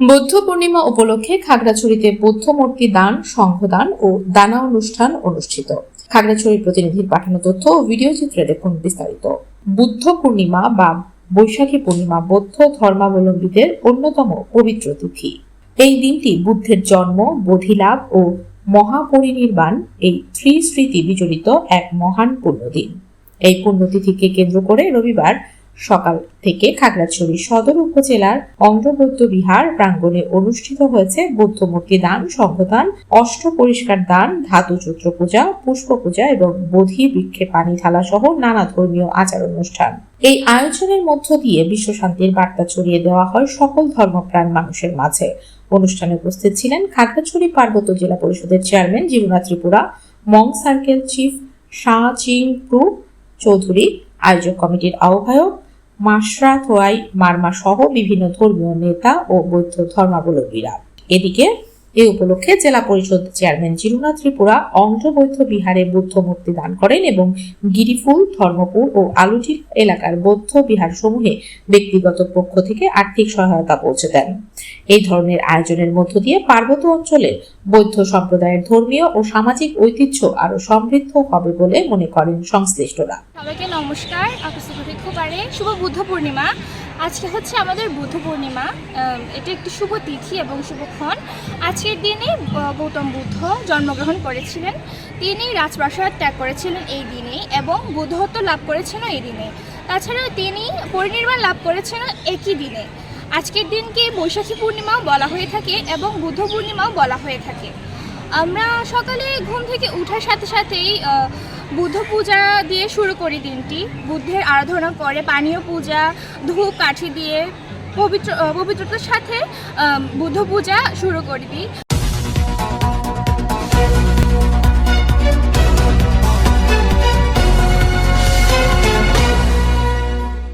বৌদ্ধ পূর্ণিমা উপলক্ষে খাগড়াছড়িতে বৌদ্ধ মূর্তি দান, সংঘদান ও দানা অনুষ্ঠান অনুষ্ঠিত। খাগড়াছড়ির প্রতিনিধির পাঠানো তথ্য ও ভিডিও চিত্রে দেখুন বিস্তারিত। বুদ্ধ পূর্ণিমা বা বৈশাখী পূর্ণিমা বৌদ্ধ ধর্মাবলম্বীদের অন্যতম পবিত্র তিথি। এই দিনটি বুদ্ধের জন্ম, বোধিলাভ ও মহাপরিনির্বাণ, এই ত্রিস্মৃতি বিজড়িত এক মহান পুণ্যদিন। এই পুণ্যতিথিকে কেন্দ্র করে রবিবার সকাল থেকে খাগড়াছড়ি সদর উপজেলার অঙ্গবৌদ্ধ বিহার প্রাঙ্গণে অনুষ্ঠিত হয়েছে বৌদ্ধ মূর্তি দান সংঘদান, অষ্ট পরিষ্কার দান, ধাতু চৈত্র পূজা, পুষ্প পূজা এবং বোধি বৃক্ষে পানি ঢালা সহ নানা ধর্মীয় আচার অনুষ্ঠান। এই আয়োজনের মধ্য দিয়ে বিশ্ব শান্তির বার্তা ছড়িয়ে দেওয়া হয় সকল ধর্মপ্রাণ মানুষের মাঝে। অনুষ্ঠানে উপস্থিত ছিলেন খাগড়াছড়ি পার্বত্য জেলা পরিষদের chairman Jibana Tripura, Mong circle chief Shah Ching Chowdhury, আয়োজক কমিটির আহ্বায়ক মাসরা হোয়াই মার্মা সহ বিভিন্ন ধর্মীয় নেতা ও বৌদ্ধ ধর্মাবলম্বীরা। এদিকে এ উপলক্ষে জেলা পরিষদ চেয়ারম্যান জিরুনা ত্রিপুরা অন্ধ্রবৌদ্ধ বিহারে বুদ্ধ মূর্তি দান করেন এবং গিরিফুল, ধর্মপুর ও আলুটির এলাকার বৌদ্ধ বিহার সমূহে ব্যক্তিগত পক্ষ থেকে আর্থিক সহায়তা পৌঁছে দেন। এই ধরনের আয়োজনের মধ্য দিয়ে পার্বত্য অঞ্চলের বৌদ্ধ সম্প্রদায়ের ধর্মীয় ও সামাজিক ঐতিহ্য আরও সমৃদ্ধ হবে বলে মনে করেন সংশ্লিষ্টরা। সবাইকে নমস্কার। শুভ বুদ্ধ পূর্ণিমা। আজকে হচ্ছে আমাদের বুদ্ধ পূর্ণিমা। এটি একটি শুভ তিথি এবং শুভক্ষণ আজকের দিনে গৌতম বুদ্ধ জন্মগ্রহণ করেছিলেন। তিনি রাজপ্রাসাদ ত্যাগ করেছিলেন এই দিনেই এবং বুদ্ধত্ব লাভ করেছেন এই দিনে। তাছাড়া তিনি পরিনির্বাণ লাভ করেছেন একই দিনে। আজকের দিনকে বৈশাখী পূর্ণিমাও বলা হয়ে থাকে এবং বুদ্ধ পূর্ণিমাও বলা হয়ে থাকে। আমরা সকালে ঘুম থেকে উঠার সাথে সাথেই বুদ্ধ পূজা দিয়ে শুরু করি দিনটি। বুদ্ধের আরাধনা করে, পানীয় পূজা, ধূপ, কাঠি দিয়ে পবিত্র, পবিত্রতার সাথে বুদ্ধ পূজা শুরু করে দিই